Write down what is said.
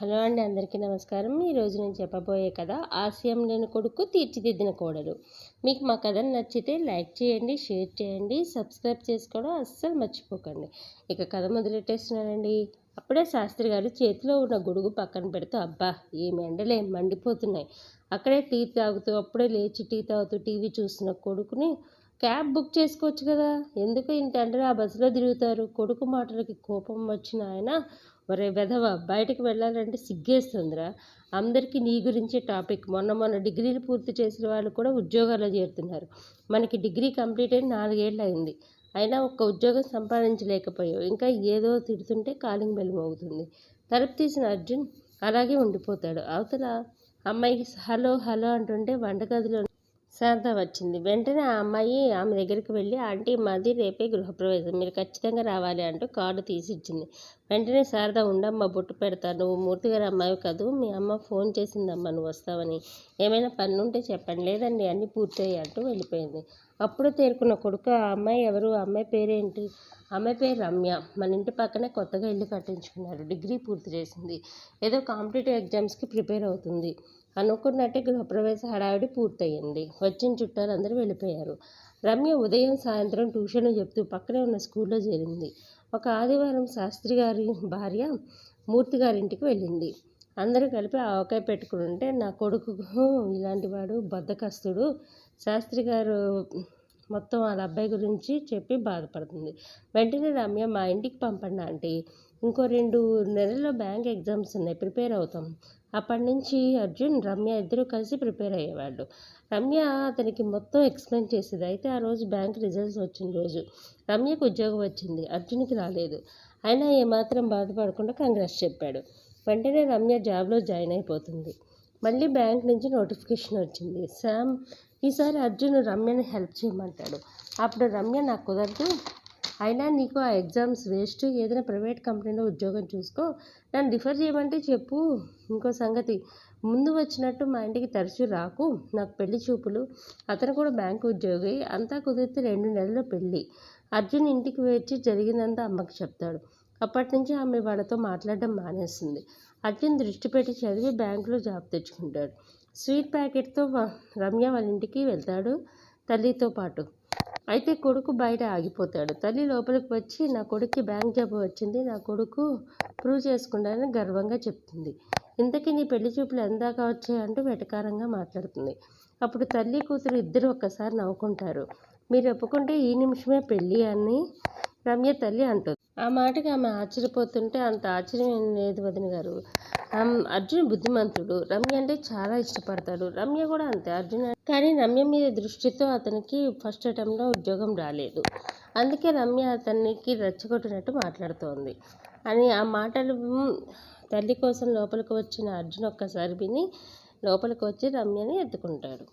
Hello అండి అందరికీ నమస్కారం. ఈరోజు నేను చెప్పబోయే కథ ఆశయం లేని కొడుకు తీర్చిదిద్దిన కోడలు. మీకు మా కథ నచ్చితే లైక్ చేయండి షేర్ చేయండి సబ్స్క్రైబ్ చేసుకోవడం అస్సలు మర్చిపోకండి. ఇక కథ మొదలెట్టేస్తున్నానండి. అప్పుడే శాస్త్రి గారు చేతిలో ఉన్న గొడుగు పక్కన పెడుతూ అబ్బా ఏమి ఎండలే మండిపోతున్నాయి. అక్కడే టీ తాగుతూ అప్పుడే లేచి టీ తాగుతూ టీవీ చూస్తున్న కొడుకుని క్యాబ్ బుక్ చేసుకోవచ్చు కదా? ఎందుకు ఇంత ఆ బస్సులో తిరుగుతారు? కొడుకు మాటలకి కోపం వచ్చిన ఆయన ఒరే వెధవ బయటకు వెళ్ళాలంటే సిగ్గేస్తుందిరా. అందరికీ నీ గురించే టాపిక్. మొన్న మొన్న డిగ్రీలు పూర్తి చేసిన వాళ్ళు కూడా ఉద్యోగాల్లో చేరుతున్నారు. మనకి డిగ్రీ కంప్లీట్ అయిన నాలుగేళ్ళు అయింది. అయినా ఒక్క ఉద్యోగం సంపాదించలేకపోయావు. ఇంకా ఏదో తిడుతుంటే కాలింగ్ బెల్ మోగుతుంది. తలుపు తీసిన అర్జున్ అలాగే ఉండిపోతాడు. అవతల అమ్మాయికి హలో హలో అంటుంటే వంటగదిలో శారద వచ్చింది. వెంటనే ఆ అమ్మాయి ఆమె దగ్గరికి వెళ్ళి ఆంటీ మాది రేపే గృహప్రవేశం. మీరు ఖచ్చితంగా రావాలి అంటూ కార్డు తీసి ఇచ్చింది వెంటనే శారద ఉండమ్మ బొట్టు పెడతా. నువ్వు మూర్తి గారి అమ్మాయి కాదు. మీ అమ్మ ఫోన్ చేసిందమ్మా నువ్వు వస్తావని. ఏమైనా పనులుంటే ఉంటే చెప్పండి. లేదండి అన్నీ పూర్తయ్యి అంటూ వెళ్ళిపోయింది. అప్పుడు తేరుకున్న కొడుకు ఆ అమ్మాయి ఎవరు? ఆ అమ్మాయి పేరేంటి? అమ్మాయి పేరు రమ్య. మన ఇంటి పక్కనే కొత్తగా ఇల్లు కట్టించుకున్నారు డిగ్రీ పూర్తి చేసింది. ఏదో కాంపిటేటివ్ ఎగ్జామ్స్కి ప్రిపేర్ అవుతుంది. అనుకున్నట్టే గృహప్రవేశ హడావిడి పూర్తయింది. వచ్చిన చుట్టాలు అందరూ వెళ్ళిపోయారు. రమ్య ఉదయం సాయంత్రం ట్యూషన్ చెప్తూ పక్కనే ఉన్న స్కూల్లో చేరింది. ఒక ఆదివారం శాస్త్రి గారి భార్య మూర్తి గారింటికి వెళ్ళింది. అందరూ కలిపి ఆవకాయ పెట్టుకుని ఉంటే నా కొడుకు ఇలాంటి వాడు బద్దకస్తుడు. శాస్త్రి గారు మొత్తం వాళ్ళ అబ్బాయి గురించి చెప్పి బాధపడుతుంది. వెంటనే రమ్య మా ఇంటికి పంపండి ఆంటీ. ఇంకో రెండు నెలల్లో బ్యాంక్ ఎగ్జామ్స్ ఉన్నాయి ప్రిపేర్ అవుతాం. అప్పటి నుంచి అర్జున్ రమ్య ఇద్దరు కలిసి ప్రిపేర్ అయ్యేవాళ్ళు. రమ్య అతనికి మొత్తం ఎక్స్ప్లెయిన్ చేసేది. అయితే ఆ రోజు బ్యాంక్ రిజల్ట్స్ వచ్చిన రోజు రమ్యకు ఉద్యోగం వచ్చింది. అర్జున్కి రాలేదు. అయినా ఏమాత్రం బాధపడకుండా కంగ్రెస్ చెప్పాడు. వెంటనే రమ్య జాబ్లో జాయిన్ అయిపోతుంది. మళ్ళీ బ్యాంక్ నుంచి నోటిఫికేషన్ వచ్చింది. శామ్ ఈసారి అర్జున్ రమ్యని హెల్ప్ చేయమంటాడు. అప్పుడు రమ్య నాకు కుదరదు. అయినా నీకు ఆ ఎగ్జామ్స్ వేస్ట్. ఏదైనా ప్రైవేట్ కంపెనీలో ఉద్యోగం చూసుకో. నన్ను రిఫర్ చేయమంటే చెప్పు. ఇంకో సంగతి. ముందు వచ్చినట్టు మా ఇంటికి తరచూ రాకు. నాకు పెళ్ళి చూపులు. అతను కూడా బ్యాంకు ఉద్యోగి. అంతా కుదిరితే రెండు నెలల్లో పెళ్ళి అర్జున్ ఇంటికి వచ్చి జరిగిందంతా అమ్మకి చెప్తాడు. అప్పటి నుంచి ఆమె వాళ్ళతో మాట్లాడడం మానేసింది. అర్జున్ దృష్టి పెట్టి చదివి బ్యాంకులో జాబ్ తెచ్చుకుంటాడు. స్వీట్ ప్యాకెట్తో రమ్య వాళ్ళ ఇంటికి వెళ్తాడు తల్లితో పాటు. అయితే కొడుకు బయట ఆగిపోతాడు. తల్లి లోపలికి వచ్చి నా కొడుక్కి బ్యాంక్ జాబ్ వచ్చింది నా కొడుకు ప్రూవ్ చేసుకుంటానని గర్వంగా చెప్తుంది. ఇంతకీ నీ పెళ్ళి చూపులు ఎందాక వచ్చాయంటూ వెటకారంగా మాట్లాడుతుంది. అప్పుడు తల్లి కూతురు ఇద్దరు ఒక్కసారి నవ్వుకుంటారు. మీరు ఒప్పుకుంటే ఈ నిమిషమే పెళ్ళి అని రమ్య తల్లి అంటుంది. ఆ మాటకి ఆమె ఆశ్చర్యపోతుంటే అంత ఆశ్చర్యం లేదు వదిన గారు. అర్జున్ బుద్ధిమంతుడు. రమ్య అంటే చాలా ఇష్టపడతాడు. రమ్య కూడా అంతే. అర్జున్ కానీ రమ్య మీద దృష్టితో అతనికి ఫస్ట్ అటెంప్ట్లో ఉద్యోగం రాలేదు. అందుకే రమ్య అతనికి రెచ్చగొట్టినట్టు మాట్లాడుతోంది. అని ఆ మాటలు తల్లి కోసం లోపలికి వచ్చిన అర్జున్ ఒక్కసారి విని లోపలికి వచ్చి రమ్యని ఎత్తుకుంటాడు.